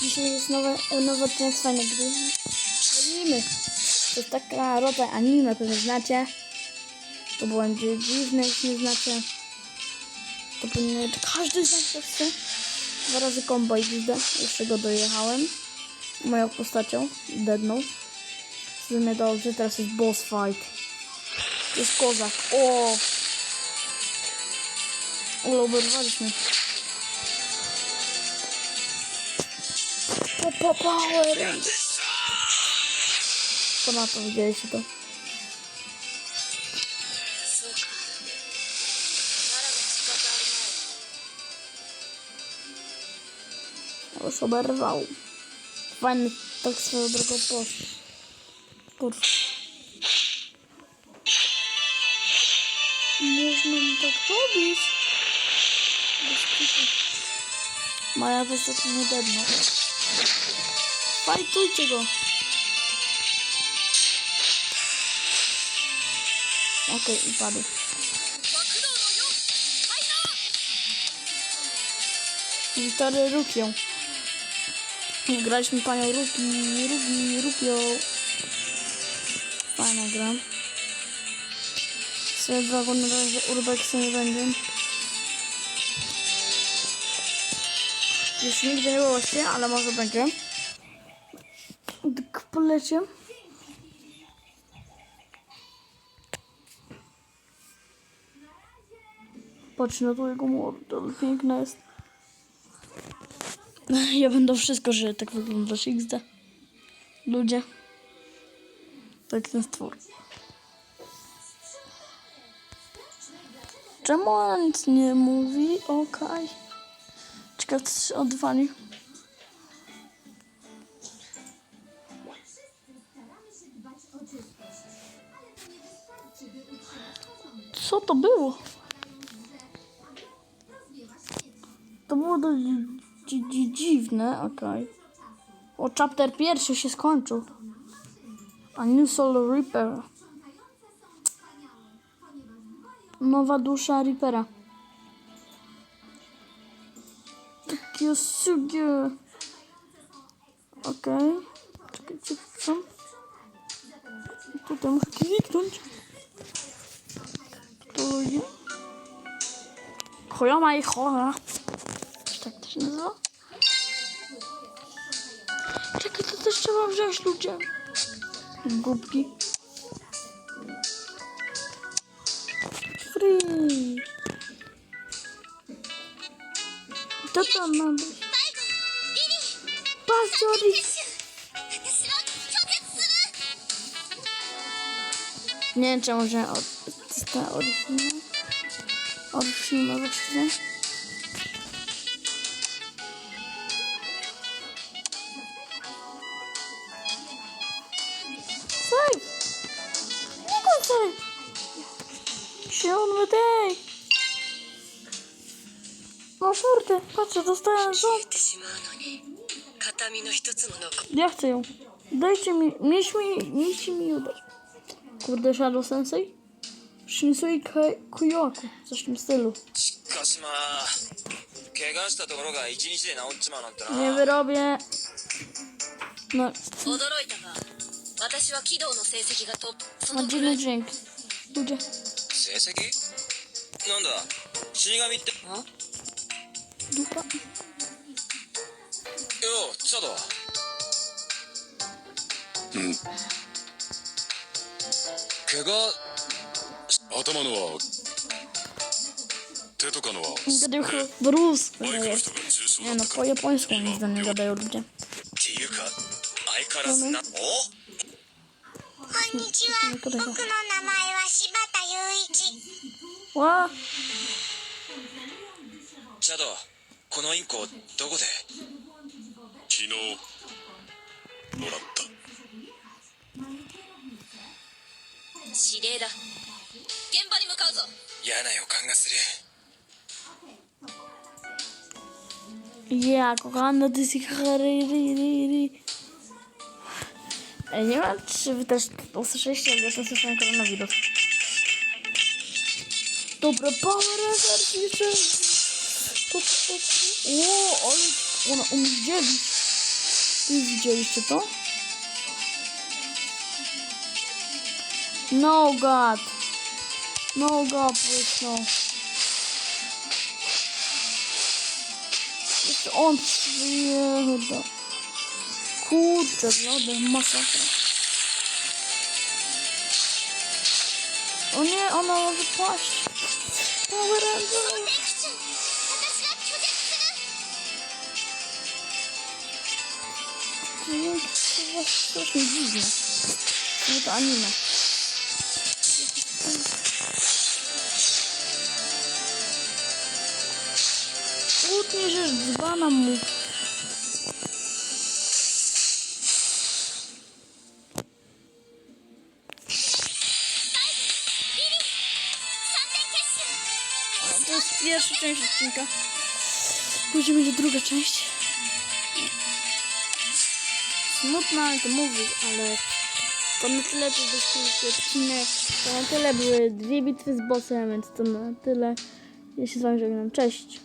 Dzisiaj jest nowy, nowy odcinek z fajnej gry. Anime. To jest taka rodzaj anime, pewnie znacie. To będzie dziwne, jeśli nie znacie. To powinien każdy znać to chce. Dwa razy combo i widzę. Jeszcze go dojechałem. Moją postacią. Deadną. W sumie dobrze, teraz jest boss fight. Jest kozak. O! Ule, oberwaliśmy. Popo Power Race. Co na to, widzieliście to? Już oberwał. Fajny tak swoją drogą poszedł. Kurwa. Można mi tak robić? Bez Moja wysoko nie dedna. Fajtujcie go. Okej, okay, upadł. Gitarę Rukią. Graliśmy panią Ruki, Ruki, Rukią. Fajna gra. Sobie dwa urbeksy nie będę. Już nigdy nie było się, ale może będzie. Tak polecie. Patrz na to jego mordę, ale piękna jest. Ja będę wszystko, że tak wyglądasz XD. Ludzie. Tak ten stwór. Czemu ona nic nie mówi? Okej. Ciekawe, się odwali. Co to było? To było dość dzi- dzi- dziwne, okej. O, chapter pierwszy się skończył. A New Soul Reaper. Nowa dusza Reapera. Kyosuge. Okej. Czekajcie, co? Tutaj muszę kliknąć. To jest. Koyama i chora. Tak to się nazywa? Czekaj, to też trzeba wziąć ludzie. Głupki. To tam mam. Pasowi. Nie wiem, czy może od... Ta orfina. Orfina, orfina. Saj! Nie go saj! Się on wydaje! No kurde, patrzę, dostałem ząb. てしまうのに形見の一つも残 Ja chcę ją. Dajcie mi, mieć mi, miejcie mi ją dać. Kurde, Shadow Sensei? Shinsui Kai- Kuyoku, coś w tym stylu. しかしまあ怪我したところが一日で治っちまうなんてな Nie wyrobię. No, 驚いたが私は軌道の成績がトップそ ma のくら dziwny い dźwięk. Ludzie. 成績なんだ死神ってよ Dupa. うチャドうん どかよちょっとうん。怪我頭のは手とかのはなん。かでよくブルースマイクの人が重傷だったからポイントに見たねっていうか相変わらずなおこん。にちは僕の名前は柴田雄一わあチャドこのインコどこで昨日もらった指令だ現場に向かうぞ嫌な予感がする Ja, kochana, ty hariri. Ej, nie wiem, czy wy też usłyszeliście, ale ja też słyszałem koronawirus. Dobra, power to, to. O, ale Ona umie dzielić. Wy widzieliście to? No god. No god, please no. Jeszcze on przyjeżdża. Kurczę, blady, masakra. O nie, ona może paść. Power Ranger. To strasznie dziwne. Nie to anime. Utnie, że dzbana mu. To jest pierwsza część odcinka. Później będzie druga część. Smutna, ale to mówię, ale to na tyle to jest krótki odcinek. To na tyle były dwie bitwy z bossem, więc to na tyle. Ja się z wami żegnam. Cześć.